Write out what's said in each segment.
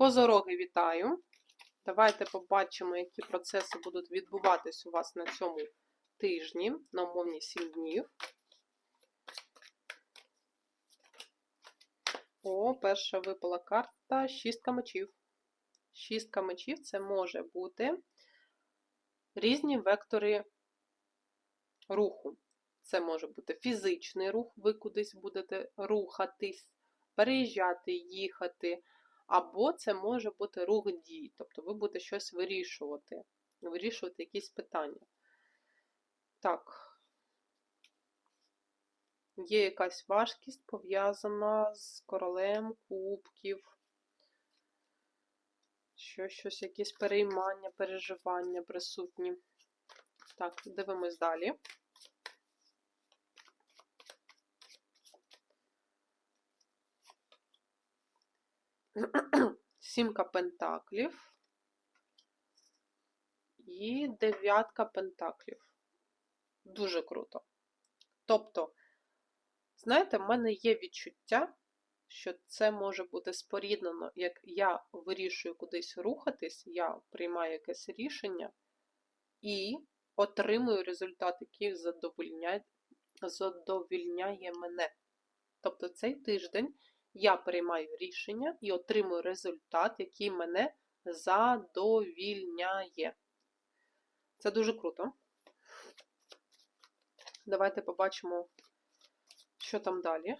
Козороги вітаю! Давайте побачимо, які процеси будуть відбуватись у вас на цьому тижні, на умовні 7 днів. О, перша випала карта шістка мечів. Шістка мечів це може бути різні вектори руху. Це може бути фізичний рух, ви кудись будете рухатись, переїжджати, їхати. Або це може бути рух дій, тобто ви будете щось вирішувати, вирішувати якісь питання. Так, є якась важкість пов'язана з королем кубків, що щось, якісь переймання, переживання присутні. Так, дивимось далі. Сімка пентаклів і дев'ятка пентаклів. Дуже круто. Тобто, знаєте, в мене є відчуття, що це може бути споріднено, як я вирішую кудись рухатись, я приймаю якесь рішення і отримую результат, який задовольняє, задовільняє мене. Тобто цей тиждень я приймаю рішення і отримую результат, який мене задовільняє. Це дуже круто. Давайте побачимо, що там далі.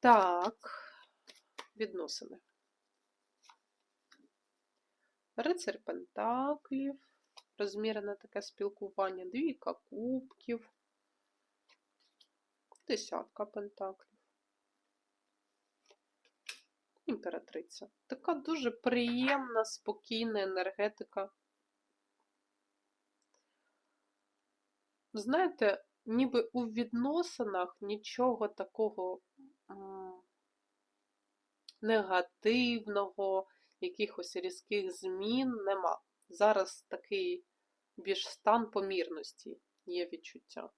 Так, відносини. Рицар Пентаклів, розмірене таке спілкування, двійка кубків, десятка пентаклів. Імператриця. Така дуже приємна, спокійна енергетика. Знаєте, ніби у відносинах нічого такого негативного, якихось різких змін нема. Зараз такий більш стан помірності є відчуття.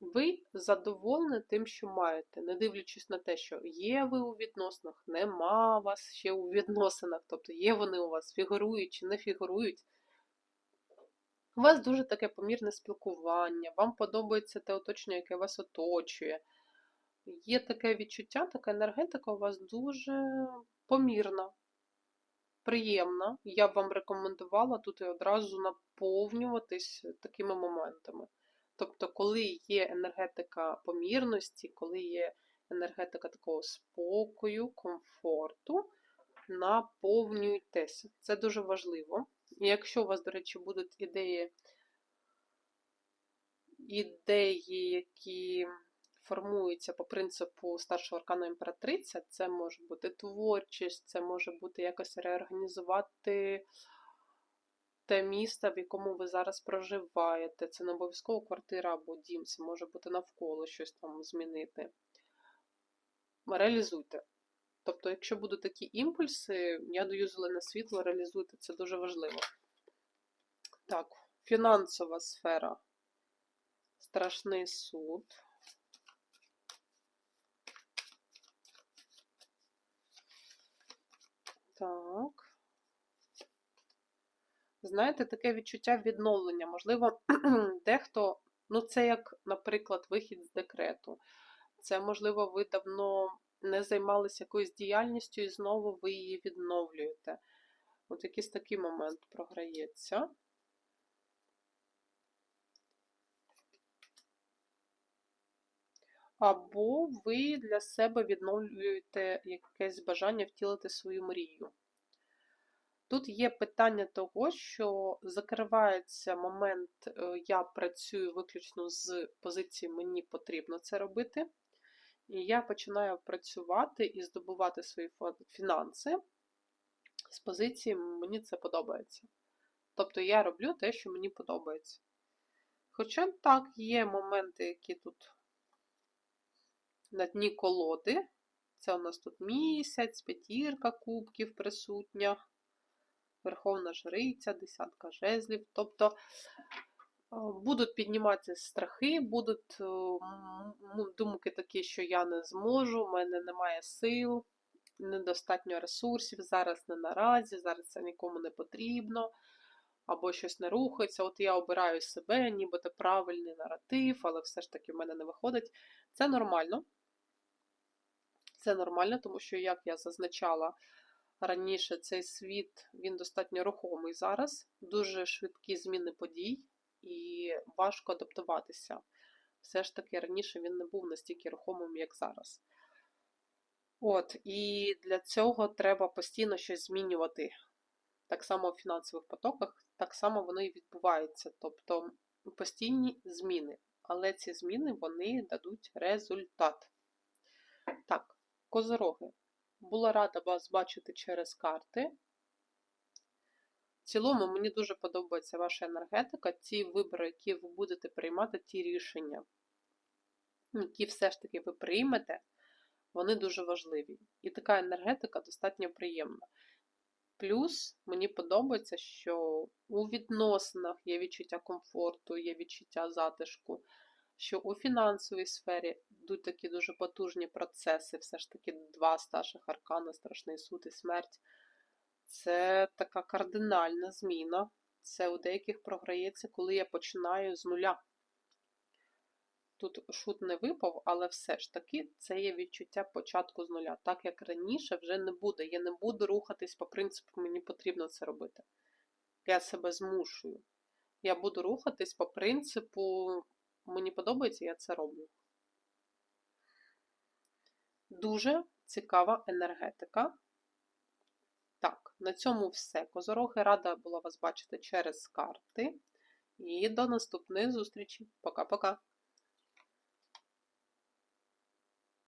Ви задоволені тим, що маєте, не дивлячись на те, що є ви у відносинах, нема вас ще у відносинах, тобто є вони у вас, фігурують чи не фігурують. У вас дуже таке помірне спілкування, вам подобається те оточення, яке вас оточує. Є таке відчуття, така енергетика у вас дуже помірна, приємна. Я б вам рекомендувала тут і одразу наповнюватись такими моментами. Тобто, коли є енергетика помірності, коли є енергетика такого спокою, комфорту, наповнюйтеся. Це дуже важливо. І якщо у вас, до речі, будуть ідеї, ідеї, які формуються по принципу старшого аркану імператриця, це може бути творчість, це може бути якось реорганізувати те місце, в якому ви зараз проживаєте. Це не обов'язково квартира або дім, це може бути навколо щось там змінити. Реалізуйте. Тобто, якщо будуть такі імпульси, я даю зелене світло, реалізуйте, це дуже важливо. Так, фінансова сфера. Страшний суд. Так. Знаєте, таке відчуття відновлення. Можливо, дехто, ну це як, наприклад, вихід з декрету. Це, можливо, ви давно не займалися якоюсь діяльністю і знову ви її відновлюєте. От якийсь такий момент програється. Або ви для себе відновлюєте якесь бажання втілити свою мрію. Тут є питання того, що закривається момент, е, я працюю виключно з позиції мені потрібно це робити. І я починаю працювати і здобувати свої фінанси з позиції мені це подобається. Тобто я роблю те, що мені подобається. Хоча так, є моменти, які тут на дні колоди. Це у нас тут місяць, п'ятірка кубків присутня. Верховна Жриця, десятка жезлів. Тобто е, будуть підніматися страхи, будуть е, думки такі, що я не зможу, в мене немає сил, недостатньо ресурсів, зараз не наразі, зараз це нікому не потрібно, або щось не рухається. От я обираю себе, нібито правильний наратив, але все ж таки в мене не виходить. Це нормально. Це нормально, тому що, як я зазначала раніше, цей світ він достатньо рухомий зараз, дуже швидкі зміни подій, і важко адаптуватися. Все ж таки раніше він не був настільки рухомим, як зараз. От, і для цього треба постійно щось змінювати. Так само в фінансових потоках, так само воно і відбувається. Тобто постійні зміни. Але ці зміни вони дадуть результат. Козороги. Була рада вас бачити через карти. В цілому, мені дуже подобається ваша енергетика, ті вибори, які ви будете приймати, ті рішення, які все ж таки ви приймете, вони дуже важливі. І така енергетика достатньо приємна. Плюс мені подобається, що у відносинах є відчуття комфорту, є відчуття затишку, що у фінансовій сфері йдуть такі дуже потужні процеси, все ж таки два старших аркана, страшний суд і смерть. Це така кардинальна зміна. Це у деяких програється, коли я починаю з нуля. Тут шут не випав, але все ж таки це є відчуття початку з нуля. Так як раніше вже не буде. Я не буду рухатись по принципу, мені потрібно це робити. Я себе змушую. Я буду рухатись по принципу, мені подобається, я це роблю. Дуже цікава енергетика. Так, на цьому все. Козороги рада була вас бачити через карти. І до наступних зустрічей. Пока-пока.